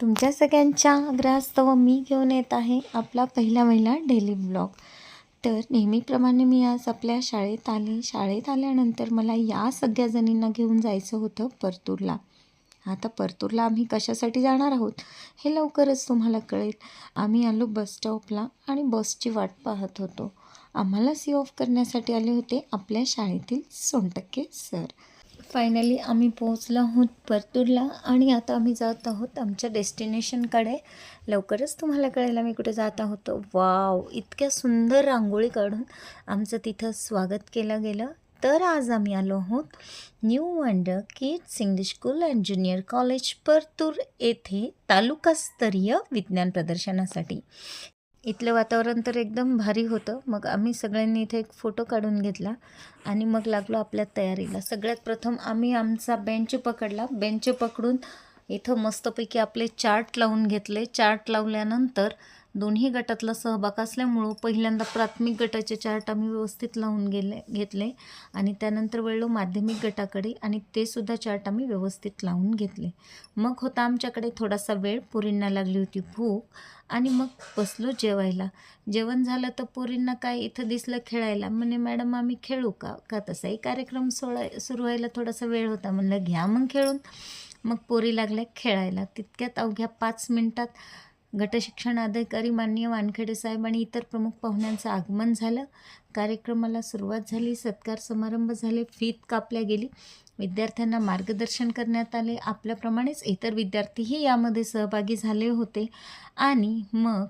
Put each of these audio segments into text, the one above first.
तुमच्या सगळ्यांच्या आग्रहास्तव मी घेऊन येत आहे आपला पहिला महिला डेली ब्लॉग. तर नेहमीप्रमाणे मी आज आपल्या शाळेत आले. शाळेत आल्यानंतर मला या सगळ्या जणींना घेऊन जायचं होतं परतूरला. आता परतूरला आम्ही कशासाठी जाणार आहोत हे लवकरच तुम्हाला कळेल. आम्ही आलो बस स्टॉपला आणि बसची वाट पाहत होतो. आम्हाला सी ऑफ करण्यासाठी आले होते आपल्या शाळेतील सोनटक्के सर. फायनली आम्ही पोहोचलो आहोत परतूरला आणि आता आम्ही जात आहोत आमच्या डेस्टिनेशनकडे लवकरच तुम्हाला कळेल आम्ही कुठे जात आहोत. वाव इतक्या सुंदर रांगोळी काढून आमचं तिथं स्वागत केलं गेलं. तर आज आम्ही आलो आहोत new wonder kids English school and junior college Partur येथे तालुकास्तरीय विज्ञान प्रदर्शनासाठी. इथलं वातावरण तर एकदम भारी होतं. मग आम्ही सगळ्यांनी इथे एक फोटो काढून घेतला आणि मग लागलो आपल्या तयारीला. सगळ्यात प्रथम आम्ही आमचा बेंच पकडला. बेंच पकडून इथं मस्तपैकी आपले चार्ट लावून घेतले. चार्ट लावल्यानंतर दोन्ही गटातला सहभाग असल्यामुळं पहिल्यांदा प्राथमिक गटाचे चार्ट आम्ही व्यवस्थित लावून गेले घेतले आणि त्यानंतर वळलो माध्यमिक गटाकडे आणि ते सुद्धा चार्ट आम्ही व्यवस्थित लावून घेतले. मग होता आमच्याकडे थोडासा वेळ पुरींना लागली होती भूक आणि मग बसलो जेवायला. जेवण झालं तर पोरींना काय इथं दिसलं खेळायला? म्हणे मॅडम आम्ही खेळू का? का तसाही कार्यक्रम सोळा सुरू व्हायला थोडासा वेळ होता. म्हणलं घ्या मग खेळून. मग पोरी लागल्या खेळायला. तितक्यात अवघ्या पाच मिनटात गटशिक्षण अधिकारी माननीय वानखेडे साहेब आणि इतर प्रमुख पाहुण्यांचं आगमन झालं. कार्यक्रमाला सुरुवात झाली सत्कार समारंभ झाले फीत कापल्या गेली. विद्यार्थ्यांना मार्गदर्शन करण्यात आले. आपल्याप्रमाणेच इतर विद्यार्थीही यामध्ये सहभागी झाले होते. आणि मग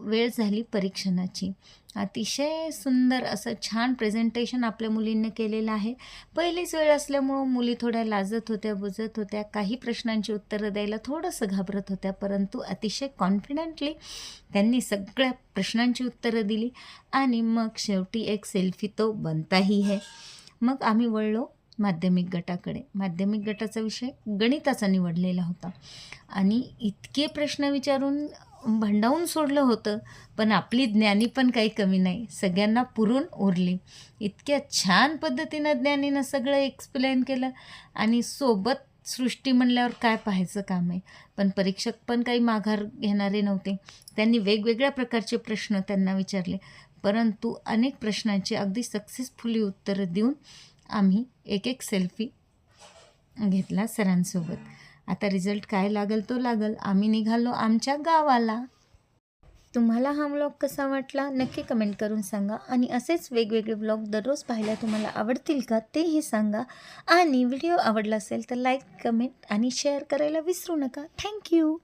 वेळ झाली परीक्षणाची. अतिशय सुंदर असं छान प्रेझेंटेशन आपल्या मुलींनी केलेलं आहे. पहिलीच वेळ असल्यामुळं मुली थोड्या लाजत होत्या बुजत होत्या. काही प्रश्नांची उत्तरं द्यायला थोडंसं घाबरत होत्या. परंतु अतिशय कॉन्फिडंटली त्यांनी सगळ्या प्रश्नांची उत्तरं दिली. आणि मग शेवटी एक सेल्फी तो बनताही है. मग आम्ही वळलो माध्यमिक गटाकडे. माध्यमिक गटाचा विषय गणिताचा निवडलेला होता. आणि इतके प्रश्न विचारून भंडावून सोडलं होतं पण आपली ज्ञानी पण काही कमी नाही. सगळ्यांना पुरून उरली. इतक्या छान पद्धतीनं ज्ञानीनं सगळं एक्सप्लेन केलं आणि सोबत सृष्टी म्हणल्यावर काय पाहायचं काम आहे? पण परीक्षक पण काही माघार घेणारे नव्हते. त्यांनी वेगवेगळ्या प्रकारचे प्रश्न त्यांना विचारले. परंतु अनेक प्रश्नांची अगदी सक्सेसफुली उत्तरं देऊन आम्ही एक एक सेल्फी घेतला सरांसोबत. आता रिझल्ट काय लागल तो लागल. आम्ही निघालो आमच्या गावाला. तुम्हाला हा ब्लॉग कसा वाटला नक्की कमेंट करून सांगा. आणि असेच वेगवेगळे ब्लॉग दररोज पाहायला तुम्हाला आवडतील का तेही सांगा. आणि व्हिडिओ आवडला असेल तर लाईक कमेंट आणि शेअर करायला विसरू नका. थँक्यू